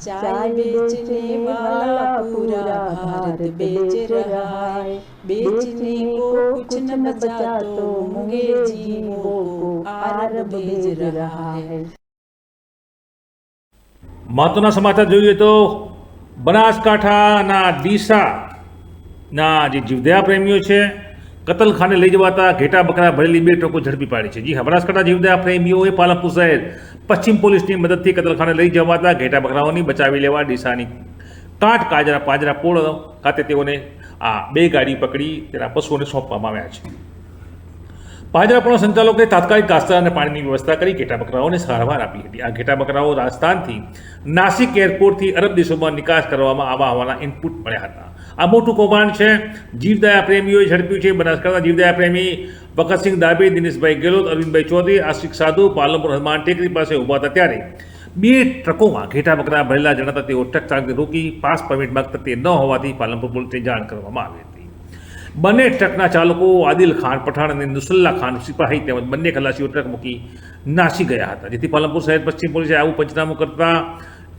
चाय बेचने वाला पूरा भारत बेच रहा है बेचने को कुछ न बचा तो मूंगे जीवों को आरब भेज रहा है મહત્વના સમાચાર જોઈએ તો બનાસકાંઠાના ડીસાના જે જીવદયા પ્રેમીઓ છે કતલખાને લઈ જવાતા ઘેટા બકરા ભરેલી બે ટ્રકો ઝડપી પાડી છે. જી બનાસકાંઠા જીવદયા પ્રેમીઓએ પાલનપુર શહેર પશ્ચિમ પોલીસની મદદથી કતલખાને લઈ જવાતા ઘેટા બકરાઓની બચાવી લેવા ડીસાની કાંઠ કાજરા પાંજરા પોળ ખાતે તેઓને આ બે ગાડી પકડી તેના પશુઓને સોંપવામાં આવ્યા છે. પાંજરાપોળના સંચાલકોએ તાત્કાલિક ઘાસચારા પાણીની વ્યવસ્થા કરી ઘેટા બકરાઓને સારવાર આપી હતી. આ ઘેટા બકરાઓ રાજસ્થાનથી નાસિક એરપોર્ટથી અરબ દેશોમાં નિકાસ કરવામાં આવા હોવાના ઇનપુટ મળ્યા હતા. આ મોટું કૌભાંડ છે. જીવદયા પ્રેમીઓએ ઝડપ્યું છે. બનાસકાંઠા જીવદયા પ્રેમી ભગતસિંહ દાબે દિનેશભાઈ ગેલોત અરવિંદભાઈ ચૌધરી, આશિક સાધુ, પાલનપુર હનુમાન ટેકરી પાસે ઊભા હતા ત્યારે બે ટ્રકોમાં ઘેટા બકરા ભરેલા જણાતા તેઓ ટ્રક ચાલકને રોકી પાસ પરમિટ માગતા તે ન હોવાથી પાલનપુર પોલીસને જાણ કરવામાં આવી હતી. બંને ટ્રકના ચાલકો આદિલ ખાન પઠાણ અને નુસલ્લા ખાન સિપાહી તેમજ બંને ખલાસીઓ ટ્રક મૂકી નાસી ગયા હતા. જેથી પાલનપુર શહેર પશ્ચિમ પોલીસે આવું પંચનામું કરતા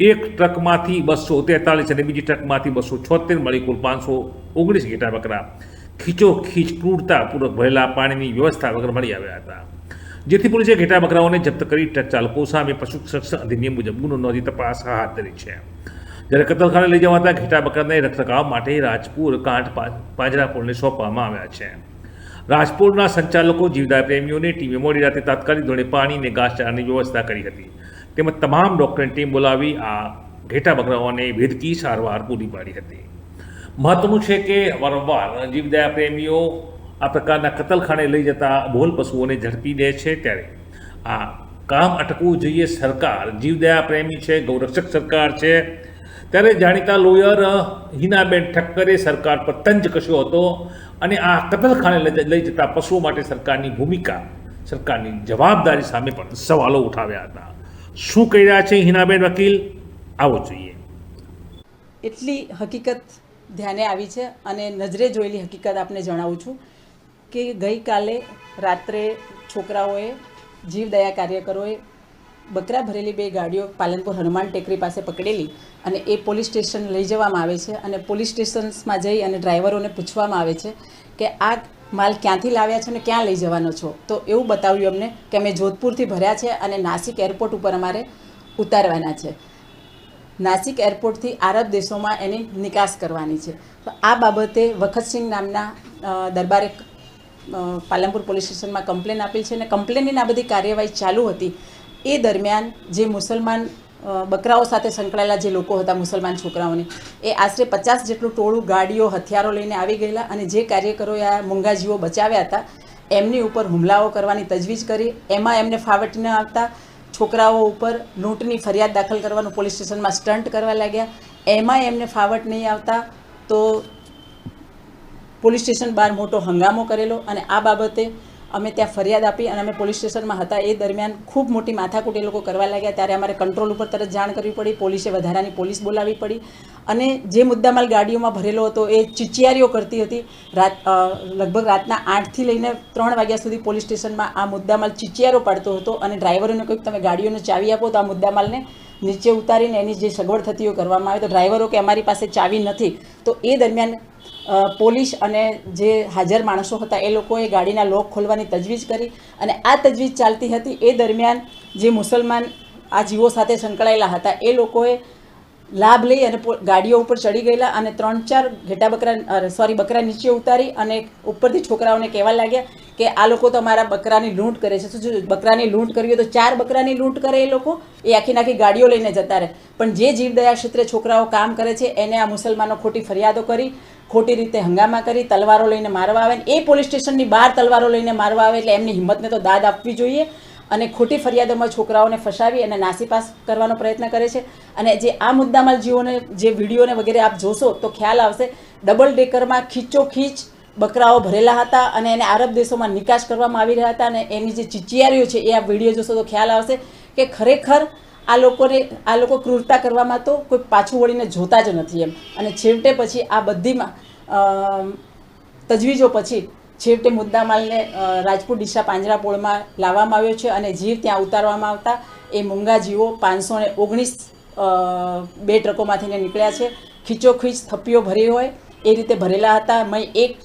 એક ટ્રકમાંથી બસો તેતાલીસ અને બીજી ટ્રકમાંથી બસો છોતેર મળી કુલ પાંચસો ઓગણીસ ઘેટા બકરા ખીચો ખીચ ક્રૂરતાપૂર્વક ભરેલા પાણીની વ્યવસ્થા વગર મળી આવ્યા હતા. જેથી પોલીસે ઘેટા બકરાઓને જપ્ત કરી ટ્રક ચાલકો સામે પશુ સંરક્ષણ અધિનિયમ મુજબ ગુનો નોંધી તપાસ હાથ ધરી છે. જ્યારે કતલખાને લઈ જવાતા ઘેટા બકરાને રખરખાવ માટે રાજપુર, કાંઠ પાંજરાપોળને સોંપવામાં આવ્યા છે. રાજપુરના સંચાલકો જીવદાય પ્રેમીઓને ટીમે મોડી રાતે તાત્કાલિક ધોરણે પાણી અને ઘાસચારાની વ્યવસ્થા કરી હતી. તેમજ તમામ ડોક્ટરની ટીમ બોલાવી આ ઘેટા બકરાઓને વેદકી સારવાર પૂરી પાડી હતી. મહત્વનું છે કે વારંવાર જીવદયા પ્રેમીઓ આ પ્રકારના કતલખાને લઈ જતા બોલ પશુઓને ઝડપી દે છે ત્યારે. આ કામ અટકવું જોઈએ સરકાર. જીવદયા પ્રેમી છે, ગૌરક્ષક સરકાર છે ત્યારે જાણીતા લોયર હિનાબેન ઠક્કરે સરકાર પર તંજ કશ્યો હતો અને આ કતલખાને લઈ જતા પશુઓ માટે સરકારની ભૂમિકા, સરકારની જવાબદારી સામે પણ સવાલો ઉઠાવ્યા હતા. શું કહી રહ્યા છે હિનાબેન વકીલ? આવો જોઈએ. એટલી હકીકત ધ્યાને આવી છે અને નજરે જોયેલી હકીકત આપને જણાવું છું કે ગઈકાલે રાત્રે છોકરાઓએ જીવદયા કાર્યકરોએ બકરા ભરેલી બે ગાડીઓ પાલનપુર હનુમાન ટેકરી પાસે પકડેલી અને એ પોલીસ સ્ટેશન લઈ જવામાં આવે છે અને પોલીસ સ્ટેશન્સમાં જઈ અને ડ્રાઈવરોને પૂછવામાં આવે છે કે આ માલ ક્યાંથી લાવ્યા છો અને ક્યાં લઈ જવાનો છો? તો એવું બતાવ્યું અમને કે અમે જોધપુરથી ભર્યા છે અને નાસિક એરપોર્ટ ઉપર અમારે ઉતારવાના છે. નાસિક એરપોર્ટથી આરબ દેશોમાં એની નિકાસ કરવાની છે. તો આ બાબતે વખતસિંહ નામના દરબારે પાલનપુર પોલીસ સ્ટેશનમાં કમ્પ્લેન આપી છે અને કમ્પ્લેનની આ બધી કાર્યવાહી ચાલુ હતી. એ દરમિયાન જે મુસલમાન બકરાઓ સાથે સંકળાયેલા જે લોકો હતા મુસલમાન છોકરાઓને, એ આશરે પચાસ જેટલું ટોળું ગાડીઓ, હથિયારો લઈને આવી ગયેલા અને જે કાર્યકરોએ આ મૂંગાજીઓ બચાવ્યા હતા, એમની ઉપર હુમલાઓ કરવાની તજવીજ કરી. એમાં એમને ફાવટ ન આવતા છોકરાઓ ઉપર લૂંટની ફરિયાદ દાખલ કરવાનું પોલીસ સ્ટેશનમાં સ્ટન્ટ કરવા લાગ્યા. એમાં એમને ફાવટ નહીં આવતા તો પોલીસ સ્ટેશન બહાર મોટો હંગામો કરેલો અને આ બાબતે અમે ત્યાં ફરિયાદ આપી અને અમે પોલીસ સ્ટેશનમાં હતા. એ દરમિયાન ખૂબ મોટી માથાકૂટ એ લોકો કરવા લાગ્યા. ત્યારે અમારે કંટ્રોલ ઉપર તરત જાણ કરવી પડી. પોલીસે વધારાની પોલીસ બોલાવવી પડી. અને જે મુદ્દામાલ ગાડીઓમાં ભરેલો હતો એ ચિચિયારીઓ કરતી હતી. રાત લગભગ રાતના આઠથી લઈને ત્રણ વાગ્યા સુધી પોલીસ સ્ટેશનમાં આ મુદ્દામાલ ચિચિયારો પાડતો હતો અને ડ્રાઈવરોને કહ્યું તમે ગાડીઓને ચાવી આપો તો આ મુદ્દામાલને નીચે ઉતારીને એની જે સગવડ થતી હોય કરવામાં આવે. તો ડ્રાઈવરો કે અમારી પાસે ચાવી નથી. તો એ દરમિયાન પોલીસ અને જે હાજર માણસો હતા એ લોકોએ ગાડીના લોક ખોલવાની તજવીજ કરી અને આ તજવીજ ચાલતી હતી. એ દરમિયાન જે મુસલમાન આ જીવો સાથે સંકળાયેલા હતા એ લોકોએ લાભ લઈ અને ગાડીઓ ઉપર ચડી ગયેલા અને ત્રણ ચાર ઘેટા બકરા સોરી બકરા નીચે ઉતારી અને ઉપરથી છોકરાઓને કહેવા લાગ્યા કે આ લોકો તો અમારા બકરાની લૂંટ કરે છે. શું બકરાની લૂંટ કરવી હોય તો ચાર બકરાની લૂંટ કરે એ લોકો? એ આખી નાખી ગાડીઓ લઈને જતા રહે. પણ જે જીવદયા ક્ષેત્રે છોકરાઓ કામ કરે છે, એને આ મુસલમાનો ખોટી ફરિયાદો કરી ખોટી રીતે હંગામા કરી, તલવારો લઈને મારવા આવે એ પોલીસ સ્ટેશનની બહાર તલવારો લઈને મારવા આવે એટલે એમની હિંમતને તો દાદ આપવી જોઈએ અને ખોટી ફરિયાદોમાં છોકરાઓને ફસાવી અને નાસીપાસ કરવાનો પ્રયત્ન કરે છે. અને જે આ મુદ્દામાં જીવોને જે વિડીયોને વગેરે આપ જોશો તો ખ્યાલ આવશે, ડબલ ડેકરમાં ખીચો ખીચ બકરાઓ ભરેલા હતા અને એને આરબ દેશોમાં નિકાસ કરવામાં આવી રહ્યા હતા અને એની જે ચિચિયારીઓ છે એ આ વીડિયો જોશો તો ખ્યાલ આવશે કે ખરેખર આ લોકોને, આ લોકો ક્રૂરતા કરવામાં તો કોઈ પાછું વળીને જોતા જ નથી એમ. અને છેવટે પછી આ બધીમાં તજવીજો પછી છેવટે મુદ્દામાલને રાજપૂત ડીસા પાંજરાપોળમાં લાવવામાં આવ્યો છે અને જીવ ત્યાં ઉતારવામાં આવતા એ મૂંગા જીવો પાંચસો ને ઓગણીસ બે ટ્રકોમાંથીને નીકળ્યા છે. ખીચોખીચ થપ્પીઓ ભરી હોય, એ રીતે ભરેલા હતા. મેં એક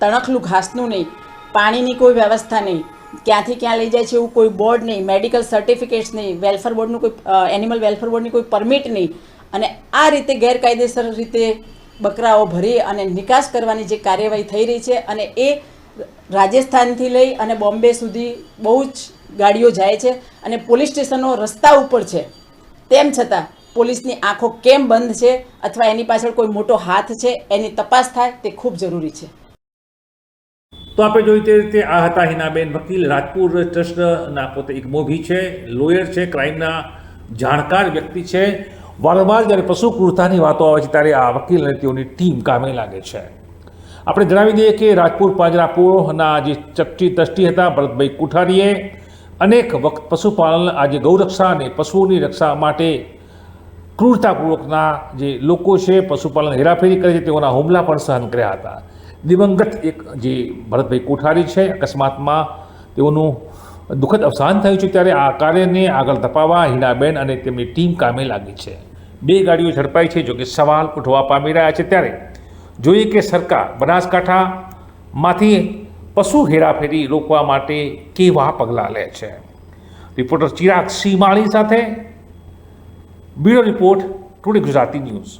તણખલું ઘાસનું નહીં, પાણીની કોઈ વ્યવસ્થા નહીં. ક્યાંથી ક્યાં લઈ જાય છે એવું કોઈ બોર્ડ નહીં મેડિકલ સર્ટિફિકેટ્સ નહીં વેલફેર બોર્ડનું કોઈ એનિમલ વેલફેર બોર્ડની કોઈ પરમિટ નહીં. અને આ રીતે ગેરકાયદેસર રીતે બકરાઓ ભરી અને નિકાસ કરવાની જે કાર્યવાહી થઈ રહી છે અને એ રાજસ્થાનથી લઈ અને બોમ્બે સુધી બહુ જ ગાડીઓ જાય છે અને પોલીસ સ્ટેશનો રસ્તા ઉપર છે. તેમ છતાં પોલીસની આંખો કેમ બંધ છે અથવા એની પાછળ કોઈ મોટો હાથ છે એની તપાસ થાય તે ખૂબ જરૂરી છે. તો આપણે જોયું તે રીતે આ હતા હિનાબેન વકીલ. રાજપુર ટ્રસ્ટના પોતે એક મોભી છે, લોયર છે, ક્રાઇમના જાણકાર વ્યક્તિ છે. વારંવાર જ્યારે પશુ ક્રૂરતાની વાતો આવે છે ત્યારે આ વકીલ અને તેઓની ટીમ કામે લાગે છે. આપણે જણાવી દઈએ કે રાજપુર પાંજરાપુરના જે ચપટી ટ્રસ્ટી હતા ભરતભાઈ કુઠારીએ અનેક વખત પશુપાલન, આજે ગૌરક્ષા અને પશુઓની રક્ષા માટે ક્રૂરતાપૂર્વકના જે લોકો છે, પશુપાલન હેરાફેરી કરે છે, તેઓના હુમલા પણ સહન કર્યા હતા. દિવંગત એક જે ભરતભાઈ કોઠારી છે, અકસ્માતમાં તેઓનું દુઃખદ અવસાન થયું છે, ત્યારે આ કાર્યને આગળ ધપાવવા હિનાબેન અને તેમની ટીમ કામે લાગી છે. બે ગાડીઓ ઝડપાઈ છે, જોકે સવાલ ઉઠવા પામી રહ્યા છે, ત્યારે જોઈએ કે સરકાર બનાસકાંઠામાંથી પશુ હેરાફેરી રોકવા માટે કેવા પગલાં લે છે. રિપોર્ટર ચિરાગ સિંહ માળી સાથે bureau report, today Gujarati news.